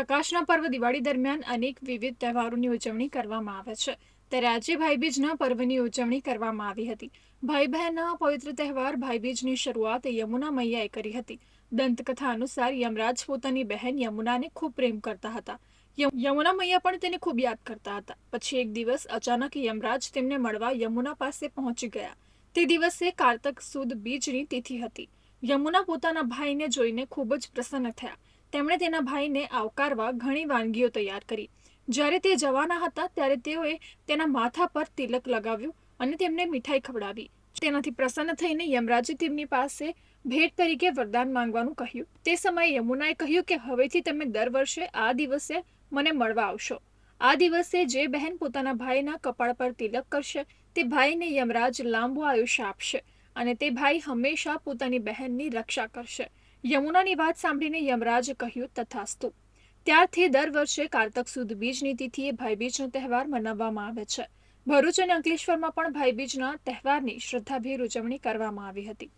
પ્રકાશના પર્વ દિવાળી દરમિયાન અનેક વિવિધ તહેવારોની ઉજવણી કરવામાં આવે છે. ત્યારે આજે ભાઈબીજના પર્વની ઉજવણી કરવામાં આવી હતી. ભાઈ બહેનના પવિત્ર તહેવાર ભાઈબીજની શરૂઆત યમુના મૈયાએ કરી હતી. દંતકથા અનુસાર યમરાજ પોતાની બહેન યમુનાને ખૂબ પ્રેમ કરતા હતા. યમ- યમુના મૈયા પણ તેને ખૂબ યાદ કરતા હતા. પછી એક દિવસ અચાનક યમરાજ તેમને મળવા યમુના પાસે પહોંચી ગયા. તે દિવસે કારતક સુદ બીજની તિથિ હતી. યમુના પોતાના ભાઈને જોઈને ખૂબ જ પ્રસન્ન થયા. તેમણે તેના ભાઈને આવકારવા ઘણી વાનગીઓ તૈયાર કરી. જ્યારે તે જવાના હતા, ત્યારે તેઓએ તેના માથા પર તિલક લગાવ્યું અને તેમને મીઠાઈ ખવડાવી. તેનાથી પ્રસન્ન થઈને યમરાજે તેમની પાસે ભેટ તરીકે વરદાન માંગવાનું કહ્યું. તે સમયે યમુનાએ કહ્યું કે, હવેથી તમે દર વર્ષે આ દિવસે મને મળવા આવશો. આ દિવસે જે બહેન પોતાના ભાઈના કપાળ પર તિલક કરશે, તે ભાઈને યમરાજ લાંબુ આયુષ્ય આપશે અને તે ભાઈ હંમેશા પોતાની બહેનની રક્ષા કરશે. યમુનાની વાત સાંભળીને યમરાજ કહ્યું, તથાસ્તુ. ત્યારથી દર વર્ષે કારતક સુદ બીજની તિથિએ ભાઈબીજનો તહેવાર મનાવવામાં આવે છે. ભરૂચ અને અંકલેશ્વરમાં પણ ભાઈબીજના તહેવારની શ્રદ્ધાભેર ઉજવણી કરવામાં આવી હતી.